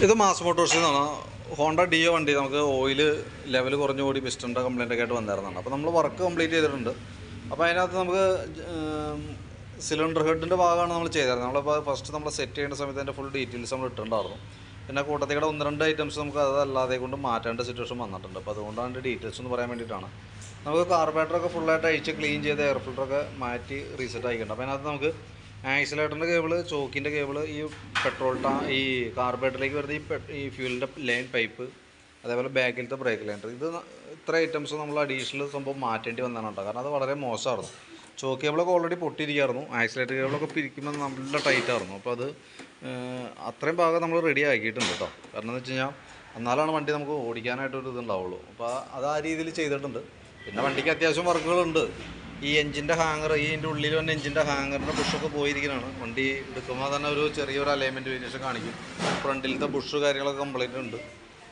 ഇത് മാസ് മോട്ടോഴ്സിൽ നിന്നാണ് Honda deo വണ്ടി നമുക്ക് ഓയിൽ ലെവൽ കുറഞ്ഞു കൂടി പിസ്റ്റന്റെ കംപ്ലൈന്റ് ഒക്കെ ആയിട്ട് വന്നായിരുന്നാണ് അപ്പോൾ നമ്മൾ വർക്ക് കംപ്ലീറ്റ് ചെയ്തിട്ടുണ്ട്. അപ്പോൾ അതിനകത്ത് നമുക്ക് സിലിണ്ടർ ഹെഡിന്റെ ഭാഗമാണ് നമ്മൾ ചെയ്തായിരുന്നത് നമ്മളിപ്പോൾ ഫസ്റ്റ് നമ്മൾ സെറ്റ് ചെയ്യേണ്ട സമയത്ത് അതിന്റെ ഫുൾ ഡീറ്റെയിൽസ് നമ്മൾ ഇട്ടിട്ടുണ്ടായിരുന്നു. പിന്നെ കൂട്ടത്തിയുടെ ഒന്ന് രണ്ട് ഐറ്റംസ് നമുക്ക് അതല്ലാതെ കൊണ്ട് മാറ്റേണ്ട സിറ്റുവേഷൻ വന്നിട്ടുണ്ട്. അപ്പോൾ അതുകൊണ്ടാണ് അതിന്റെ ഡീറ്റെയിൽസ് ഒന്ന് പറയാൻ വേണ്ടിയിട്ടാണ്. നമുക്ക് കാർബറേറ്ററൊക്കെ ഫുള്ളായിട്ട് അഴിച്ച് ക്ലീൻ ചെയ്ത് എയർ ഫിൽറ്ററൊക്കെ മാറ്റി റീസെറ്റ് ആയിട്ടുണ്ട് അപ്പോൾ അതിനകത്ത് നമുക്ക് ആക്സിലേറ്ററിന്റെ കേബിൾ ചോക്കിന്റെ കേബിൾ ഈ പെട്രോൾ ടാ ഈ കാർബേറ്ററിലേക്ക് വരുന്ന ഈ ഈ ഫ്യൂലിന്റെ ലൈൻ പൈപ്പ് അതേപോലെ ബാക്കിലത്തെ ബ്രേക്ക് ലൈൻ ഇത് ഇത്ര ഐറ്റംസ് നമ്മൾ അഡീഷണൽ സംഭവം മാറ്റേണ്ടി വന്നതാണ് കേട്ടോ. കാരണം അത് വളരെ മോശമായിരുന്നു. ചോക്ക് കേബിളൊക്കെ ഓൾറെഡി പൊട്ടിയിരിക്കുകയായിരുന്നു. ആക്സിലേറ്റർ കേബിളൊക്കെ പിരിക്കുമ്പോൾ നല്ല ടൈറ്റായിരുന്നു അപ്പോൾ അത് അത്രയും ഭാഗം നമ്മൾ റെഡി ആക്കിയിട്ടുണ്ട് കേട്ടോ. കാരണം എന്ന് വെച്ച് കഴിഞ്ഞാൽ എന്നാലാണ് വണ്ടി നമുക്ക് ഓടിക്കാനായിട്ടൊരു ഇതുണ്ടാവുള്ളൂ അപ്പോൾ അത് ആ രീതിയിൽ ചെയ്തിട്ടുണ്ട്. പിന്നെ വണ്ടിക്ക് അത്യാവശ്യം വർക്കുകളുണ്ട് ഈ എഞ്ചിന്റെ ഹാങ്ങർ ഈ എന്റെ ഉള്ളിൽ വന്ന എഞ്ചിന്റെ ഹാങ്ങറിന്റെ ബുഷൊക്കെ പോയിരിക്കുന്നതാണ് വണ്ടി എടുക്കുമ്പോൾ തന്നെ ഒരു ചെറിയൊരു അലൈൻമെന്റ് വേരിയേഷൻ കാണിക്കും. ഫ്രണ്ടിലത്തെ ബുഷ് കാര്യങ്ങളൊക്കെ കംപ്ലീറ്റ് ഉണ്ട്.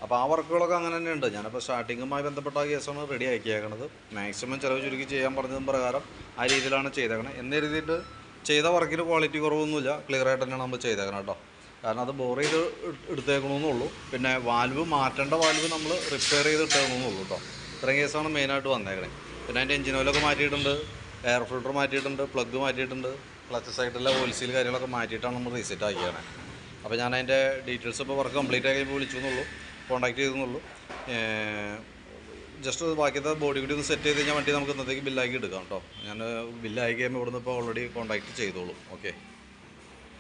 അപ്പോൾ ആ വർക്കുകളൊക്കെ അങ്ങനെ തന്നെ ഉണ്ട്. ഞാനിപ്പോൾ സ്റ്റാർട്ടിങ്ങുമായി ബന്ധപ്പെട്ട കേസാണ് റെഡി ആക്കിയേക്കണത്. മാക്സിമം ചിലവ് ചുരുക്കി ചെയ്യാൻ പറഞ്ഞതും പ്രകാരം ആ രീതിയിലാണ് ചെയ്തേക്കണത് എന്ന് എഴുതിയിട്ട് ചെയ്ത വർക്കിന് ക്വാളിറ്റി കുറവൊന്നുമില്ല. ക്ലിയർ ആയിട്ട് തന്നെയാണ് നമ്മൾ ചെയ്തേക്കണം കേട്ടോ. കാരണം അത് ബോർ ചെയ്ത് എടുത്തേക്കണമെന്നുള്ളൂ പിന്നെ വാൽവ് മാറ്റേണ്ട വാൽവ് നമ്മൾ റിപ്പയർ ചെയ്ത് ഇട്ടേക്കണമെന്നുള്ളൂ കേട്ടോ. ഇത്രയും കേസാണ് മെയിനായിട്ട് വന്നേക്കണേ. പിന്നെ അതിന്റെ എഞ്ചിൻ ഓയിലൊക്കെ മാറ്റിയിട്ടുണ്ട് എയർ ഫിൽട്ടർ മാറ്റിയിട്ടുണ്ട് പ്ലഗ് മാറ്റിയിട്ടുണ്ട്. ക്ലച്ച് സൈഡിലെ ഓയിൽ സീൽ കാര്യങ്ങളൊക്കെ മാറ്റിയിട്ടാണ് നമ്മൾ റീസെറ്റ് ആക്കിയത് അപ്പോൾ ഞാൻ അതിന്റെ ഡീറ്റെയിൽസ് ഇപ്പോൾ വർക്ക് കംപ്ലീറ്റ് ആക്കി വിളിച്ചു എന്നുള്ളൂ കോൺടാക്ട് ചെയ്തെന്നുള്ളൂ ജസ്റ്റ് ബാക്കിയത്തെ ബോഡി കൂടി ഒന്ന് സെറ്റ് ചെയ്ത് കഴിഞ്ഞാൽ വണ്ടി നമുക്ക് ഇന്നത്തേക്ക് ബില്ലാക്കി എടുക്കാം കേട്ടോ. ഞാൻ ബില്ലാക്കി കഴിയുമ്പോൾ ഇവിടുന്ന് ഇപ്പോൾ ഓൾറെഡി കോൺടാക്ട് ചെയ്തോളൂ. ഓക്കെ